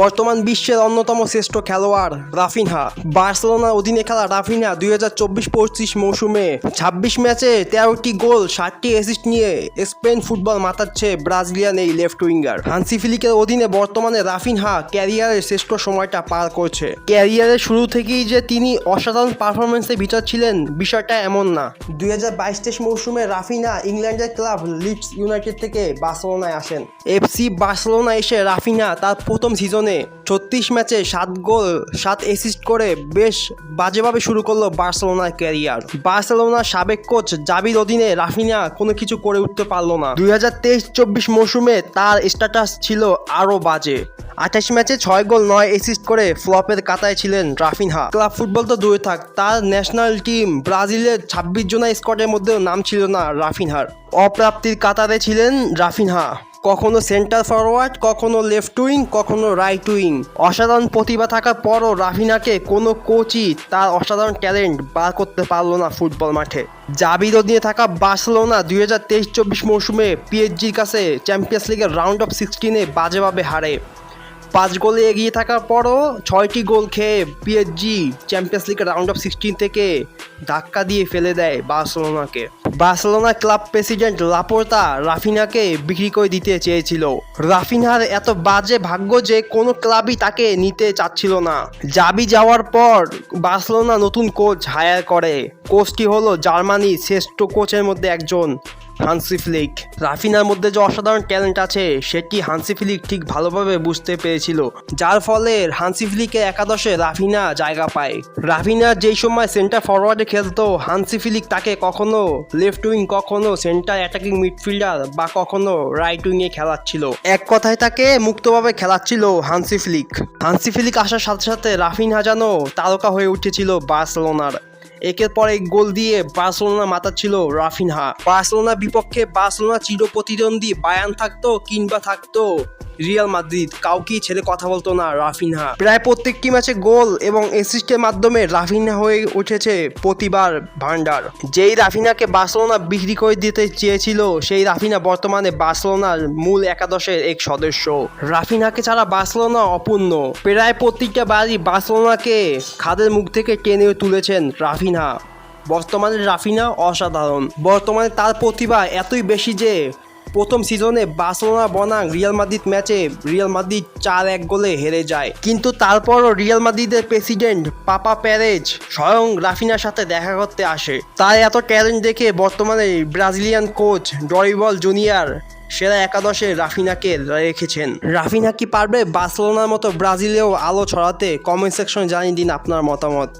বর্তমান বিশ্বের অন্যতম শ্রেষ্ঠ খেলোয়াড় রাফিনহা। বার্সেলোনার অধীনে খেলা রাফিনহা দুই হাজার চব্বিশ পঁচিশ মৌসুমে। ছাব্বিশ ম্যাচে তেরোটি গোল, ষাটটি অ্যাসিস্ট নিয়ে স্পেন ফুটবল মাতাচ্ছে ব্রাজিলিয়ান এই লেফট উইঙ্গার। হানসি ফিলিকের অধীনে বর্তমানে রাফিনহা ক্যারিয়ারের শ্রেষ্ঠ সময়টা পার করছে। ক্যারিয়ারের শুরু থেকেই যে তিনি অসাধারণ পারফরমেন্সের ভিতর ছিলেন, বিষয়টা এমন না। দুই হাজার বাইশ তেইশ মৌসুমে রাফিনা ইংল্যান্ডের ক্লাব লিডস ইউনাইটেড থেকে বার্সেলোনায় আসেন। এফসি বার্সেলোনা এসে রাফিনা তার প্রথম সিজনে ছত্রিশ ম্যাচে সাত গোল, সাত অ্যাসিস্ট করে বেশ বাজেভাবে শুরু করল বার্সেলোনার ক্যারিয়ার। বার্সেলোনার সাবেক কোচ জাবির অধীনে রাফিনা কোনো কিছু করে উঠতে পারল না। দুই হাজার তেইশ চব্বিশ মৌসুমে তার স্ট্যাটাস ছিল আরও বাজে। আঠাশ ম্যাচে ছয় গোল, নয় অ্যাসিস্ট করে ফ্লপের কাতায় ছিলেন রাফিনহা। ক্লাব ফুটবল তো দূরে থাক, তার ন্যাশনাল টিম ব্রাজিলের ছাব্বিশ জনা স্কোয়াডের মধ্যেও নাম ছিল না রাফিনহার। অপ্রাপ্তির কাতারে ছিলেন রাফিনহা। কখনো সেন্টার ফরওয়ার্ড কখনো লেফট উইং কখনো রাইট উইং অসাধারণ প্রতিভা থাকার পরও রাফিনাকে কোনো কোচই তার অসাধারণ ট্যালেন্ট বার করতে পারল না ফুটবল মাঠে। জাবির অধীনে থাকা বার্সেলোনা দুই হাজার তেইশ চব্বিশ মৌসুমে পিএইচজির কাছে চ্যাম্পিয়ন্স লিগের রাউন্ড অফ সিক্সটিনে বাজেভাবে হারে। পাঁচ গোলে এগিয়ে থাকার পরও ছয়টি গোল খেয়ে পিএসজি চ্যাম্পিয়ন্স লিগের রাউন্ড অফ সিক্সটিন থেকে ধাক্কা দিয়ে ফেলে দেয় বার্সেলোনাকে। বার্সেলোনা ক্লাব প্রেসিডেন্ট লাপোর্তা রাফিনাকে বিক্রি করে দিতে চেয়েছিল। রাফিনার এত বাজে ভাগ্য যে কোনো ক্লাবই তাকে নিতে চাচ্ছিল না। জাবি যাওয়ার পর বার্সেলোনা নতুন কোচ হায়ার করে। কোচটি হলো জার্মানির শ্রেষ্ঠ কোচের মধ্যে একজন। Hansi Flick. রাফিনার মধ্যে যে অসাধারণ ট্যালেন্ট আছে, সেটি হানসি ফ্লিক ঠিক ভালোভাবে বুঝতে পেরেছিল, যার ফলে হানসি ফ্লিকের একাদশে রাফিনা জায়গা পায়। রাফিনা যেই সময় সেন্টার ফরওয়ার্ডে খেলতো, হানসি ফ্লিক তাকে কখনো লেফট উইং কখনো সেন্টার অ্যাটাকিং মিডফিল্ডার বা কখনো রাইট উইংয়ে খেলাচ্ছিল। এক কথায় তাকে মুক্তভাবে খেলাচ্ছিল হানসি ফ্লিক। হানসি ফ্লিক আসার সাথে সাথে রাফিনহা যেন তারকা হয়ে উঠেছিল বার্সেলোনার। একের পর এক গোল দিয়ে বার্সেলোনা মাতাচ্ছিল রাফিনহা। বার্সেলোনার বিপক্ষে বার্সেলোনা চির প্রতিদ্বন্দ্বী বায়ান থাকতো কিংবা থাকতো। রিয়াল মাদ্রিদ, কাউকেই ছেড়ে কথা বলতো না রাফিনহা। প্রায় প্রত্যেকটি ম্যাচে গোল এবং অ্যাসিস্টের মাধ্যমে রাফিনহা হয়ে উঠেছে প্রতিবার ভান্ডার যেই রাফিনাকে বার্সেলোনা বিক্রি করে দিতে চেয়েছিল, সেই রাফিনা বর্তমানে বার্সেলোনার মূল একাদশের এক সদস্য। রাফিনাকে ছাড়া বার্সেলোনা অপূর্ণ। প্রায় প্রত্যেকটা বাড়ি বার্সেলোনাকে খাদের মুখ থেকে টেনে তুলেছেন রাফিনহা। বর্তমানে রাফিনা অসাধারণ। বর্তমানে তার প্রতিভা এতই বেশি যে প্রথম সিজনে বার্সেলোনা বনাম রিয়াল মাদ্রিদ ম্যাচে রিয়াল মাদ্রিদ চার এক গোলে হেরে যায়। কিন্তু তারপরও রিয়াল মাদ্রিদের প্রেসিডেন্ট পাপা প্যারেজ স্বয়ং রাফিনার সাথে দেখা করতে আসে। তার এত ট্যালেন্ট দেখে বর্তমানে ব্রাজিলিয়ান কোচ ডরিবল জুনিয়র সেরা একাদশে রাফিনাকে রেখেছেন। রাফিনা কি পারবে বার্সেলোনার মতো ব্রাজিলেও আলো ছড়াতে? কমেন্ট সেকশনে জানিয়ে দিন আপনার মতামত।